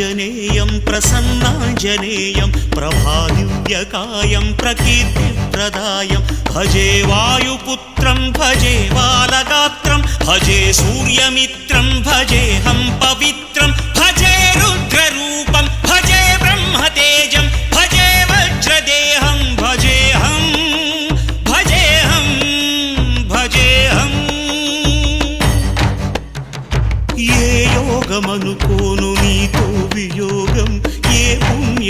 శ్రీయాంజనేయం ప్రసన్నాంజనేయం ప్రభాదివ్యకాయం ప్రకీర్తిప్రదాయం భజే వాయుపుత్రం భజే బాలగాత్రం భజే సూర్యమిత్రం భజేహం పవిత్రం భజే రుద్రరూపం భజే బ్రహ్మతేజం భజే వజ్రదేహం భజేహం భజేహం భజేహం ఏ యోగమనుకోను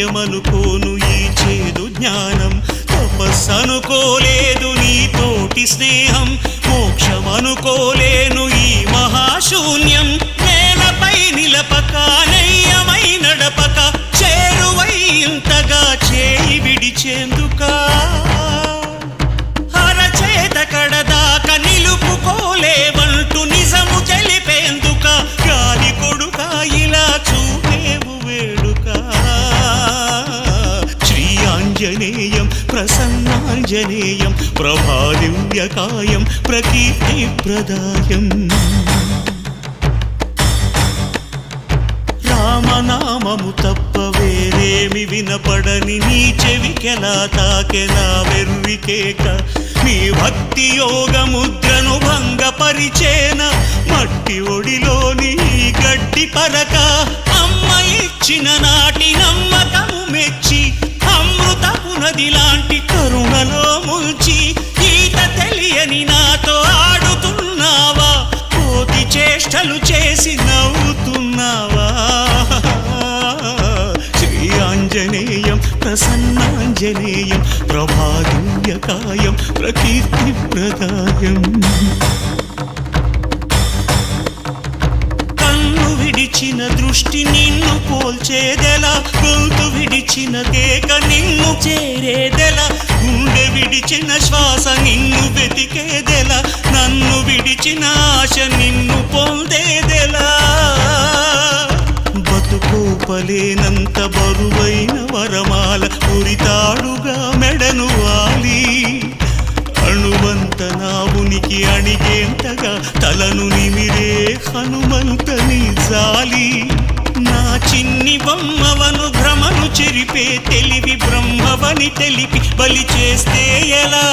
పుణ్యమనుకోను ఈ చేదు జ్ఞానం. తపస్సనుకోలేదు నీతోటి స్నేహం. మోక్షమనుకోలేను ఈ మహాశూన్యం. నేలపై నిలపక నయ్యమై నడపక చేరువై ఇంతగా చేయి విడిచేందుకా? ఆంజనేయం ప్రసన్నాంజనేయం ప్రభాదివ్యకాయం ప్రకీర్తి ప్రదాయం. రామనామము తప్ప వేరేమి వినపడని నీ చెవికెలా తాకెలా వెర్రికేక నీ భక్తి యోగ ముద్రను భంగపరిచేన మట్టి ఒడిలోని గడ్డి పరక. అమ్మ ఇచ్చిన నాటి నమ్మకం నది లాంటి కరుణలో ముంచి ఈత తెలియని నాతో ఆడుతున్నావా? కోతి చేష్టలు చేసి నవ్వుతున్నావా? శ్రీ ఆంజనేయం ప్రసన్నాంజనేయం ప్రభాదివ్యకాయం ప్రకీర్తి ప్రదాయం. విడిచిన దృష్టి నిన్ను పోల్చేదెలా? గొంతు విడిచిన కేక నిన్ను చేరేదెలా? గుండె విడిచిన శ్వాస నిన్ను వెతికేదెలా? నన్ను విడిచిన ఆశ నిన్ను ఉనికి అణిగేంతగా తలను నిమిరే హనుమంతని జాలి. నా చిన్ని బొమ్మవను భ్రమను చెరిపే తెలివి బ్రహ్మవని తెలిపి బలి చేస్తే ఎలా?